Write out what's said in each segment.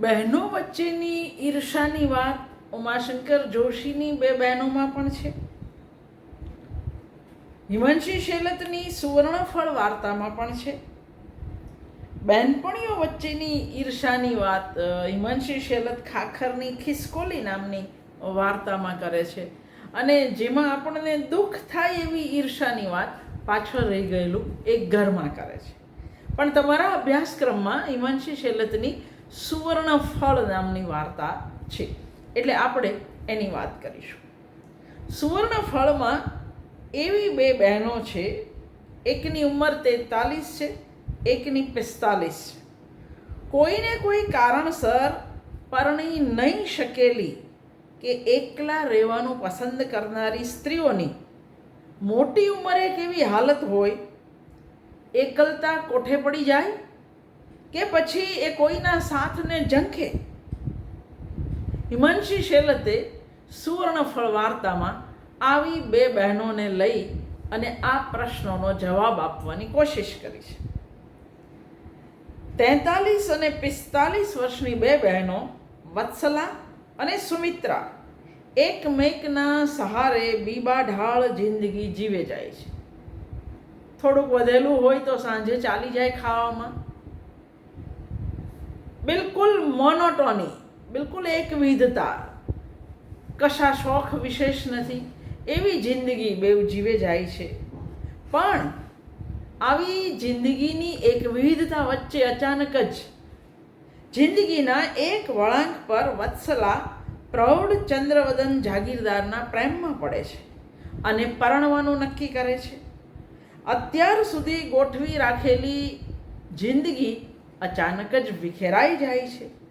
બહેનો વચ્ચેની ઈર્ષાની વાત ઉમાશંકર જોશીની બે બહેનોમાં પણ છે. હિમાંશી શેલતની સુવર્ણફળ વાર્તામાં પણ છે. બહેનપણીઓ વચ્ચેની ઈર્ષાની વાત હિમાંશી શેલત ખાખરની ખિસકોલી નામની વાર્તામાં કરે છે. અને જેમાં આપણને દુઃખ થાય એવી ઈર્ષાની વાત પાછળ રહી ગયેલું એક ઘરમાં કરે છે. પણ તમારા અભ્યાસક્રમમાં હિમાંશી શેલતની સુવર્ણ ફળ નામની વાર્તા છે. એટલે આપણે એની વાત કરીશું. સુવર્ણ ફળમાં એવી બે બહેનો છે. એકની ઉંમર તેતાલીસ છે, એકની પિસ્તાલીસ છે. કોઈને કોઈ કારણસર પરણી નહીં શકેલી કે એકલા રહેવાનું પસંદ કરનારી સ્ત્રીઓની મોટી ઉંમરે કેવી હાલત હોય? એકલતા કોઠે પડી જાય? કે પછી એ કોઈના સાથને ઝંખે? હિમાંશી શેલતે સુવર્ણફળ વાર્તામાં આવી બે બહેનોને લઈ અને આ પ્રશ્નોનો જવાબ આપવાની કોશિશ કરી છે. તેતાલીસ અને પિસ્તાલીસ વર્ષની બે બહેનો, વત્સલા અને સુમિત્રા, એકમેકના સહારે બીબા ઢાળ જિંદગી જીવે જાય છે. થોડુંક વધેલું હોય તો સાંજે ચાલી જાય ખાવામાં. બિલકુલ મોનોટોની, બિલકુલ એક વિધતા કશા શોખ વિશેષ નથી. એવી જિંદગી બેવ જીવે જાય છે. પણ આવી જિંદગીની એક વિવિધતા વચ્ચે અચાનક જ જિંદગીના એક વળાંક પર વત્સલા પ્રૌઢ ચંદ્રવદન જાગીરદારના પ્રેમમાં પડે છે અને પરણવાનું નક્કી કરે છે. અત્યાર સુધી ગોઠવી રાખેલી જિંદગી અચાનક જ વિખેરાઈ જાય છે.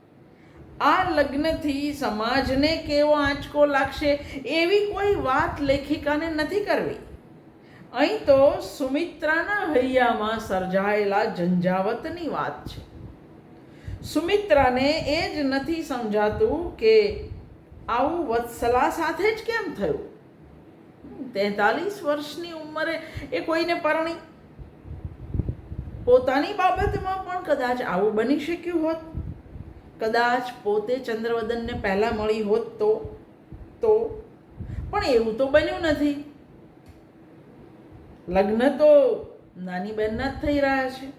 આ લગ્નથી સમાજને કેવો આંચકો લાગશે એવી કોઈ વાત લેખિકાને નથી કરવી. અહીં તો સુમિત્રાના હૈયામાં સર્જાયેલા ઝંઝાવતની વાત છે. સુમિત્રાને એ જ નથી સમજાતું કે આવું વત્સલા સાથે જ કેમ થયું? તેતાલીસ વર્ષની ઉંમરે એ કોઈને પરણી પોતાની બાબતમાં પણ કદાચ આવું બની શક્યું હોત. કદાચ પોતે ચંદ્રવદનને પહેલાં મળી હોત તો તો. પણ એવું તો બન્યું નથી. લગ્ન તો નાની બહેનના જ થઈ રહ્યા છે.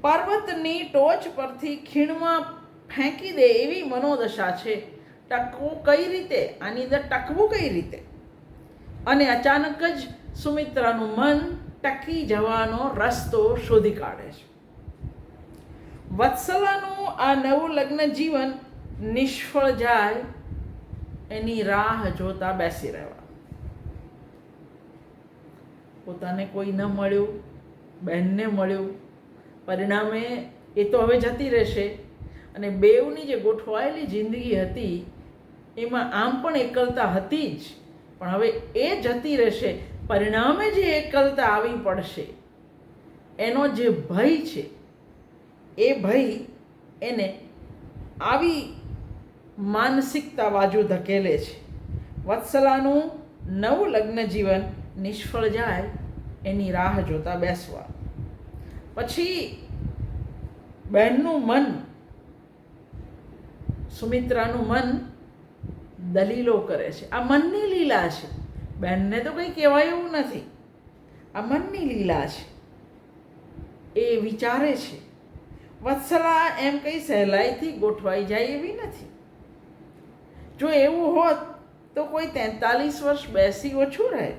પર્વતની ટોચ પરથી ખીણમાં ફેંકી દે એવી મનોદશા છે. ટકવું કઈ રીતે? આની અંદર ટકવું કઈ રીતે? અને અચાનક જ સુમિત્રાનું મન ટકી જવાનો રસ્તો શોધી કાઢે છે. વત્સલાનું આ નવું લગ્ન જીવન નિષ્ફળ જાય, એની રાહ જોતા બેસી રહેવા. પોતાને કોઈ ન મળ્યું બહેનને મળ્યું. પરિણામે એ તો હવે જતી રહેશે. અને બેઉની જે ગોઠવાયેલી જિંદગી હતી, એમાં આમ પણ એકલતા હતી જ. પણ હવે એ જતી રહેશે. પરિણામે જે એકલતા આવી પડશે, એનો જે ભય છે, એ ભય એને આવી માનસિકતા બાજુ ધકેલે છે. વત્સલાનું નવું લગ્ન જીવન નિષ્ફળ જાય, એની રાહ જોતા બેસવા. પછી બહેનનું મન, સુમિત્રાનું મન દલીલો કરે છે. આ મનની લીલા છે. બહેનને તો કંઈ કહેવાય એવું નથી. આ મનની લીલા છે. એ વિચારે છે. વત્સલા એમ કંઈ સહેલાઈથી ગોઠવાઈ જાય એવી નથી. જો એવું હોત તો કોઈ તેતાલીસ વર્ષ બેસી ઓછું રહે.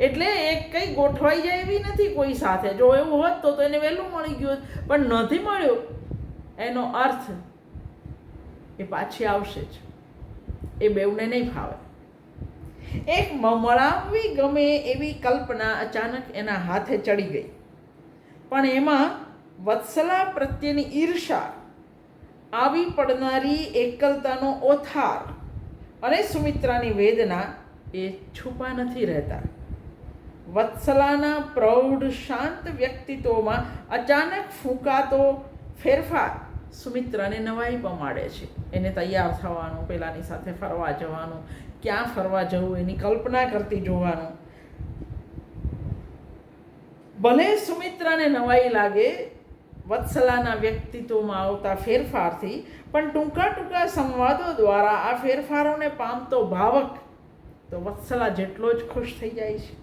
એટલે એક કંઈ ગોઠવાઈ જાય એવી નથી કોઈ સાથે. જો એવું હોત તો એને વહેલું મળી ગયું પણ નથી મળ્યું. એનો અર્થ એ પાછી આવશે જ. એ બેઉને નહીં ફાવે. એક મળાવવી ગમે એવી કલ્પના અચાનક એના હાથે ચડી ગઈ. પણ એમાં વત્સલા પ્રત્યેની ઈર્ષા, આવી પડનારી એકલતાનો ઓથાર અને સુમિત્રાની વેદના એ છુપા નથી રહેતા. વત્સલાના પ્રૌઢ શાંત વ્યક્તિત્વમાં અચાનક ફૂંકાતો ફેરફાર સુમિત્રાને નવાઈ પમાડે છે. એને તૈયાર થવાનું, પેલાની સાથે ફરવા જવાનું, ક્યાં ફરવા જવું એની કલ્પના કરતી જોવાનું. ભલે સુમિત્રાને નવાઈ લાગે, વત્સલાના વ્યક્તિત્વમાં આવતા ફેરફારથી, પણ ટૂંકા ટૂંકા સંવાદો દ્વારા આ ફેરફારોને પામતો ભાવક, તો વત્સલા જેટલો જ ખુશ થઈ જાય છે.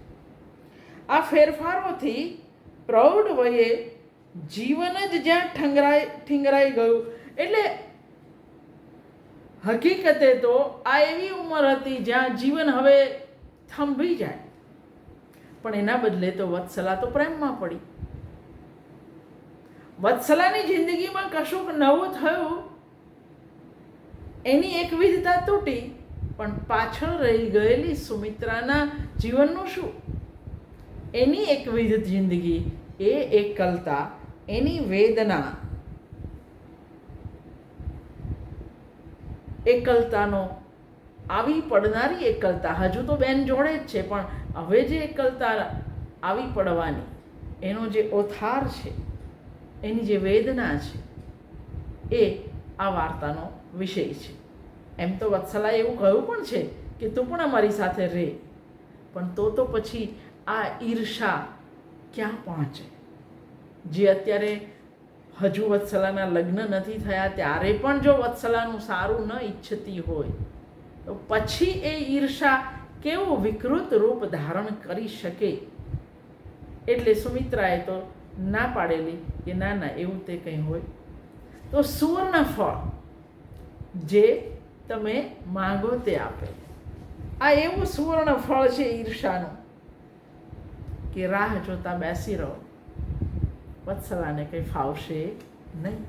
આ ફેરફારોથી પ્રૌઢ વયે જીવન જ જ્યાં ઠંગરાઈ, ઠીંગરાઈ ગયું. એટલે હકીકતે તો આ એવી ઉંમર હતી જ્યાં જીવન હવે થંભી જાય. પણ એના બદલે તો વત્સલા તો પ્રેમમાં પડી. વત્સલાની જિંદગીમાં કશુંક નવું થયું, એની એક વિધતા તૂટી, પણ પાછળ રહી ગયેલી સુમિત્રાના જીવનનું શું? એની એક વિધ જિંદગી એ એકલતા એની વેદના એકલતાનો આવી પડનારી એકલતા. હજુ તો બેન જોડે જ છે, પણ હવે જે એકલતા આવી પડવાની, એનો જે ઓથાર છે, એની જે વેદના છે, એ આ વાર્તાનો વિષય છે. એમ તો વત્સલાએ એવું કહ્યું પણ છે કે તું પણ અમારી સાથે રહે પણ તો તો પછી આ ઈર્ષા ક્યાં પહોંચે? જે અત્યારે હજુ વત્સલાના લગ્ન નથી થયા, ત્યારે પણ જો વત્સલાનું સારું ન ઈચ્છતી હોય, તો પછી એ ઈર્ષા કેવું વિકૃત રૂપ ધારણ કરી શકે? એટલે સુમિત્રાએ તો ના પાડેલી કે ના ના, એવું તે કંઈ હોય. તો સુવર્ણ ફળ જે તમે માગો તે આપે. આ એવું સુવર્ણ ફળ છે ઈર્ષાનું, કે રાહ જોતા બેસી રહો. વત્સલાને કંઈ ફાવશે નહીં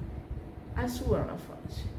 આ સુવર્ણ ફળ છે